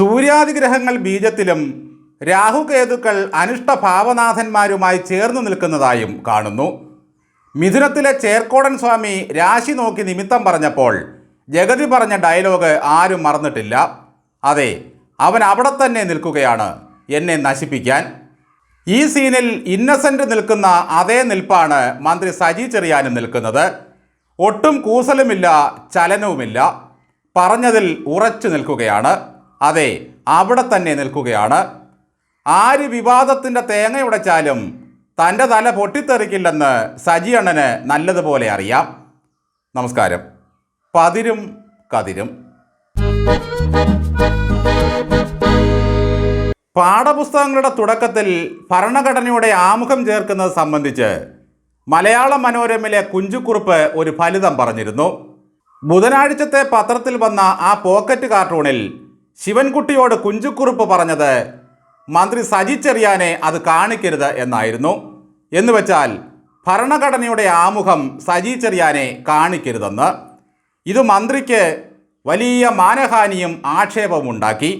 സൂര്യാദിഗ്രഹങ്ങൾ ബീജത്തിലും രാഹുകേതുക്കൾ അനിഷ്ടഭാവനാഥന്മാരുമായി ചേർന്നു നിൽക്കുന്നതായും കാണുന്നു. മിഥുനത്തിലെ ചേർക്കോടൻ സ്വാമി രാശി നോക്കി നിമിത്തം പറഞ്ഞപ്പോൾ ജഗതി പറഞ്ഞ ഡയലോഗ് ആരും മറന്നിട്ടില്ല. അതെ അവൻ അവിടെ തന്നെ നിൽക്കുകയാണ് എന്നെ നശിപ്പിക്കാൻ. ഈ സീനിൽ ഇന്നസെന്റ് നിൽക്കുന്ന അതേ നിൽപ്പാണ് മന്ത്രി സജി ചെറിയാനും നിൽക്കുന്നത്. ഒട്ടും കൂസലുമില്ല ചലനവുമില്ല. പറഞ്ഞതിൽ ഉറച്ചു നിൽക്കുകയാണ്. അതെ അവിടെ തന്നെ നിൽക്കുകയാണ്. ആര് വിവാദത്തിന്റെ തേങ്ങ ഉടച്ചാലും തന്റെ തല പൊട്ടിത്തെറിക്കില്ലെന്ന് സജി അണ്ണന് നല്ലതുപോലെ അറിയാം. നമസ്കാരം. പതിരും കതിരും. പാഠപുസ്തകങ്ങളുടെ തുടക്കത്തിൽ ഭരണഘടനയുടെ ആമുഖം ചേർക്കുന്നത് സംബന്ധിച്ച് മലയാള മനോരമയിലെ കുഞ്ചുക്കുറുപ്പ് ഒരു ഫലിതം പറഞ്ഞിരുന്നു. ബുധനാഴ്ചത്തെ പത്രത്തിൽ വന്ന ആ പോക്കറ്റ് കാർട്ടൂണിൽ ശിവൻകുട്ടിയോട് കുഞ്ചുക്കുറുപ്പ് പറഞ്ഞത് മന്ത്രി സജി ചെറിയാനെ അത് കാണിക്കരുത് എന്നായിരുന്നു. എന്നുവെച്ചാൽ ഭരണഘടനയുടെ ആമുഖം സജി ചെറിയാനെ കാണിക്കരുതെന്ന്. ഇത് മന്ത്രിക്ക് വലിയ മാനഹാനിയും ആക്ഷേപവും ഉണ്ടാക്കി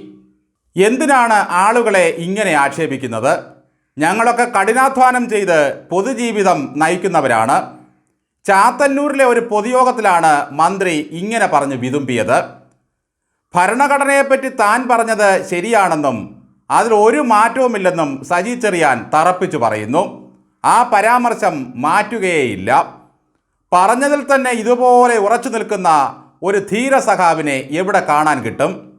എന്തിനാണ് ആളുകളെ ഇങ്ങനെ ആക്ഷേപിക്കുന്നത്? ഞങ്ങളൊക്കെ കഠിനാധ്വാനം ചെയ്ത് പൊതുജീവിതം നയിക്കുന്നവരാണ്. ചാത്തന്നൂരിലെ ഒരു പൊതുയോഗത്തിലാണ് മന്ത്രി ഇങ്ങനെ പറഞ്ഞ് വിതുമ്പിയത്. ഭരണഘടനയെപ്പറ്റി താൻ പറഞ്ഞത് ശരിയാണെന്നും അതിൽ ഒരു മാറ്റവുമില്ലെന്നും സജി ചെറിയാൻ തറപ്പിച്ചു പറയുന്നു. ആ പരാമർശം മാറ്റുകയേയില്ല. പറഞ്ഞതിൽ തന്നെ ഇതുപോലെ ഉറച്ചു നിൽക്കുന്ന ഒരു ധീര സഖാവിനെ എവിടെ കാണാൻ കിട്ടും?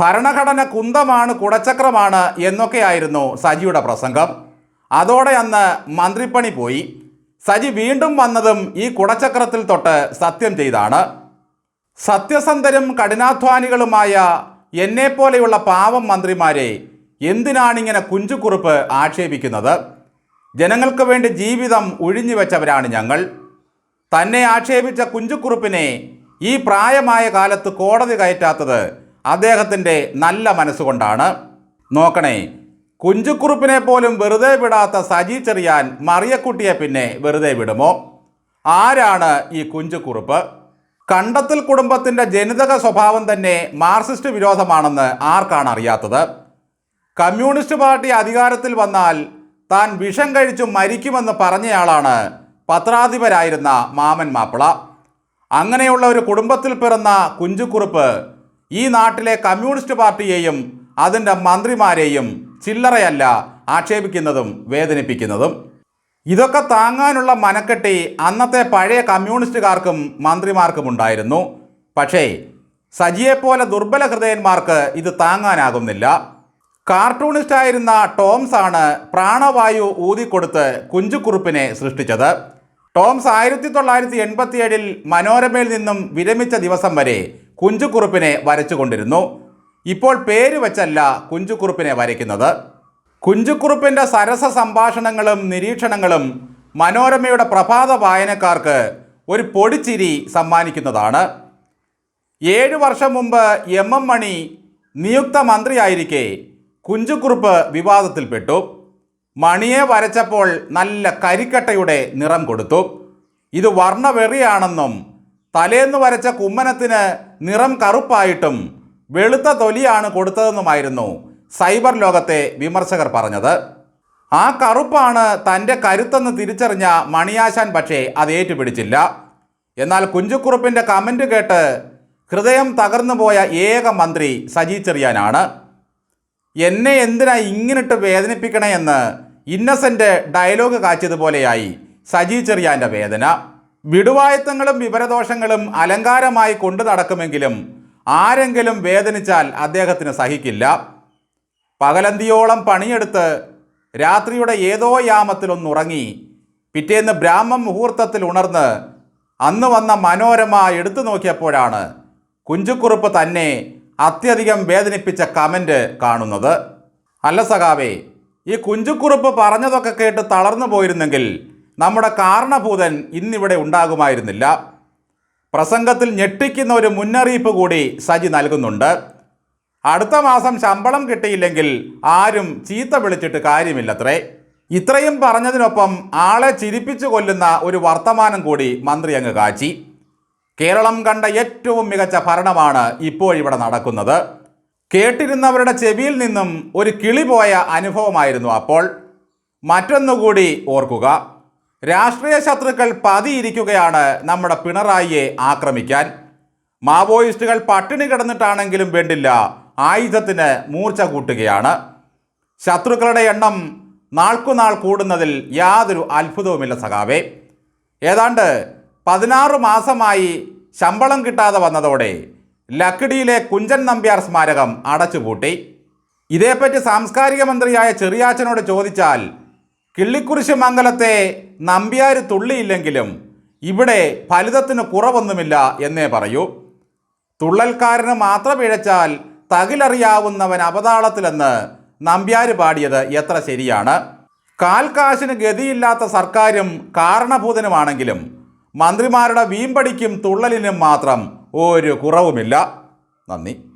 ഭരണഘടന കുന്തമാണ് കുടച്ചക്രമാണ് എന്നൊക്കെയായിരുന്നു സജിയുടെ പ്രസംഗം. അതോടെ അന്ന് മന്ത്രിപ്പണി പോയി. സജി വീണ്ടും വന്നതും ഈ കുടച്ചക്രത്തിൽ തൊട്ട് സത്യം ചെയ്താണ്. സത്യസന്ധരും കഠിനാധ്വാനികളുമായ എന്നെപ്പോലെയുള്ള പാവം മന്ത്രിമാരെ എന്തിനാണിങ്ങനെ കുഞ്ചുകുറുപ്പ് ആക്ഷേപിക്കുന്നത്? ജനങ്ങൾക്ക് വേണ്ടി ജീവിതം ഒഴിഞ്ഞു വെച്ചവരാണ് ഞങ്ങൾ. തന്നെ ആക്ഷേപിച്ച കുഞ്ചുക്കുറുപ്പിനെ ഈ പ്രായമായ കാലത്ത് കോടതി കയറ്റാത്തത് അദ്ദേഹത്തിന്റെ നല്ല മനസ്സുകൊണ്ടാണ്. നോക്കണേ കുഞ്ചുക്കുറുപ്പിനെ പോലും വെറുതെ വിടാത്ത സജി ചെറിയാൻ മറിയക്കുട്ടിയെ പിന്നെ വെറുതെ വിടുമോ? ആരാണ് ഈ കുഞ്ചുക്കുറുപ്പ് കണ്ടത്തിൽ കുടുംബത്തിന്റെ ജനിതക സ്വഭാവം തന്നെ മാർക്സിസ്റ്റ് വിരോധമാണെന്ന് ആർക്കാണ് അറിയാത്തത്? കമ്മ്യൂണിസ്റ്റ് പാർട്ടി അധികാരത്തിൽ വന്നാൽ താൻ വിഷം കഴിച്ചു മരിക്കുമെന്ന് പറഞ്ഞയാളാണ് പത്രാധിപരായിരുന്ന മാമൻ മാപ്പിള. അങ്ങനെയുള്ള ഒരു കുടുംബത്തിൽ പിറന്ന കുഞ്ചുക്കുറുപ്പ് ഈ നാട്ടിലെ കമ്മ്യൂണിസ്റ്റ് പാർട്ടിയെയും അതിന്റെ മന്ത്രിമാരെയും ചില്ലറയല്ല ആക്ഷേപിക്കുന്നതും വേദനിപ്പിക്കുന്നതും. ഇതൊക്കെ താങ്ങാനുള്ള മനക്കെട്ടി അന്നത്തെ പഴയ കമ്മ്യൂണിസ്റ്റുകാർക്കും മന്ത്രിമാർക്കും ഉണ്ടായിരുന്നു പക്ഷേ സജിയെപ്പോലെ ദുർബല ഹൃദയന്മാർക്ക് ഇത് താങ്ങാനാകുന്നില്ല. കാർട്ടൂണിസ്റ്റായിരുന്ന ടോംസ് ആണ് പ്രാണവായു ഊതിക്കൊടുത്ത് കുഞ്ചുക്കുറുപ്പിനെ സൃഷ്ടിച്ചത്. ടോംസ് ആയിരത്തി തൊള്ളായിരത്തി എൺപത്തിയേഴിൽ മനോരമയിൽ നിന്നും വിരമിച്ച ദിവസം വരെ കുഞ്ചുക്കുറുപ്പിനെ വരച്ചുകൊണ്ടിരുന്നു. ഇപ്പോൾ പേര് വെച്ചല്ല കുഞ്ചുക്കുറുപ്പിനെ വരയ്ക്കുന്നത്. കുഞ്ചുക്കുറുപ്പിന്റെ സരസ സംഭാഷണങ്ങളും നിരീക്ഷണങ്ങളും മനോരമയുടെ പ്രഭാത വായനക്കാർക്ക് ഒരു പൊടിച്ചിരി സമ്മാനിക്കുന്നതാണ്. ഏഴ് വർഷം മുമ്പ് എം എം മണി നിയുക്ത മന്ത്രിയായിരിക്കെ കുഞ്ചുക്കുറുപ്പ് വിവാദത്തിൽപ്പെട്ടു. മണിയെ വരച്ചപ്പോൾ നല്ല കരിക്കട്ടയുടെ നിറം കൊടുത്തു. ഇത് വർണവെറിയാണെന്നും തലേന്ന് വരച്ച കുമ്മനത്തിന് നിറം കറുപ്പായിട്ടും വെളുത്ത തൊലിയാണ് കൊടുത്തതെന്നുമായിരുന്നു സൈബർ ലോകത്തെ വിമർശകർ പറഞ്ഞത്. ആ കറുപ്പാണ് തന്റെ കരുത്തെന്ന് തിരിച്ചറിഞ്ഞ മണിയാശാൻ പക്ഷേ അത് ഏറ്റുപിടിച്ചില്ല. എന്നാൽ കുഞ്ചുക്കുറുപ്പിന്റെ കമന്റ് കേട്ട് ഹൃദയം തകർന്നു പോയ ഏക മന്ത്രി സജി ചെറിയാനാണ്. എന്നെ എന്തിനാ ഇങ്ങനിട്ട് വേദനിപ്പിക്കണേ എന്ന് ഇന്നസെന്റ് ഡയലോഗ് കാച്ചിയതുപോലെയായി സജി ചെറിയാന്റെ വേദന. വിടുവായത്തങ്ങളും വിവരദോഷങ്ങളും അലങ്കാരമായി കൊണ്ടു നടക്കുമെങ്കിലും ആരെങ്കിലും വേദനിച്ചാൽ അദ്ദേഹത്തിന് സഹിക്കില്ല. പകലന്തിയോളം പണിയെടുത്ത് രാത്രിയുടെ ഏതോ യാമത്തിലൊന്നുറങ്ങി പിറ്റേന്ന് ബ്രാഹ്മം മുഹൂർത്തത്തിൽ ഉണർന്ന് അന്ന് വന്ന മനോരമ എടുത്തു നോക്കിയപ്പോഴാണ് കുഞ്ചുക്കുറുപ്പ് തന്നെ അത്യധികം വേദനിപ്പിച്ച കമന്റ് കാണുന്നത്. അല്ല സഖാവേ ഈ കുഞ്ചുക്കുറുപ്പ് പറഞ്ഞതൊക്കെ കേട്ട് തളർന്നു പോയിരുന്നെങ്കിൽ നമ്മുടെ കാരണഭൂതൻ ഇന്നിവിടെ ഉണ്ടാകുമായിരുന്നില്ല. പ്രസംഗത്തിൽ ഞെട്ടിക്കുന്ന ഒരു മുന്നറിയിപ്പ് കൂടി സജി നൽകുന്നുണ്ട്. അടുത്ത മാസം ശമ്പളം കിട്ടിയില്ലെങ്കിൽ ആരും ചീത്ത വിളിച്ചിട്ട് കാര്യമില്ലത്രേ. ഇത്രയും പറഞ്ഞതിനൊപ്പം ആളെ ചിരിപ്പിച്ചു കൊല്ലുന്ന ഒരു വർത്തമാനം കൂടി മന്ത്രി അങ്ങ് കാച്ചി. കേരളം കണ്ട ഏറ്റവും മികച്ച ഭരണമാണ് ഇപ്പോഴിവിടെ നടക്കുന്നത്. കേട്ടിരുന്നവരുടെ ചെവിയിൽ നിന്നും ഒരു കിളി പോയ അനുഭവമായിരുന്നു അപ്പോൾ. മറ്റൊന്നുകൂടി ഓർക്കുക. രാഷ്ട്രീയ ശത്രുക്കൾ പതിയിരിക്കുകയാണ് നമ്മുടെ പിണറായിയെ ആക്രമിക്കാൻ. മാവോയിസ്റ്റുകൾ പട്ടിണി കിടന്നിട്ടാണെങ്കിലും വേണ്ടില്ല ആയുധത്തിന് മൂർച്ച കൂട്ടുകയാണ്. ശത്രുക്കളുടെ എണ്ണം നാൾക്കുനാൾ കൂടുന്നതിൽ യാതൊരു അത്ഭുതവുമില്ല സഖാവേ. ഏതാണ്ട് പതിനാറ് മാസമായി ശമ്പളം കിട്ടാതെ വന്നതോടെ ലക്കിടിയിലെ കുഞ്ചൻ നമ്പ്യാർ സ്മാരകം അടച്ചുപൂട്ടി. ഇതേപ്പറ്റി സാംസ്കാരിക മന്ത്രിയായ ചെറിയാച്ചനോട് ചോദിച്ചാൽ കിള്ളിക്കുരിശ് മംഗലത്തെ നമ്പ്യാർ തുള്ളിയില്ലെങ്കിലും ഇവിടെ ഫലിതത്തിന് കുറവൊന്നുമില്ല എന്നേ പറയൂ. തുള്ളൽക്കാരന് മാത്രം ഇഴച്ചാൽ തകിലറിയാവുന്നവൻ അപതാളത്തിലെന്ന് നമ്പ്യാര് പാടിയത് എത്ര ശരിയാണ്? കാൽക്കാശിന് ഗതിയില്ലാത്ത സർക്കാരും കാരണഭൂതനുമാണെങ്കിലും മന്ത്രിമാരുടെ വീമ്പടിക്കും തുള്ളലിനും മാത്രം ഒരു കുറവുമില്ല. നന്ദി.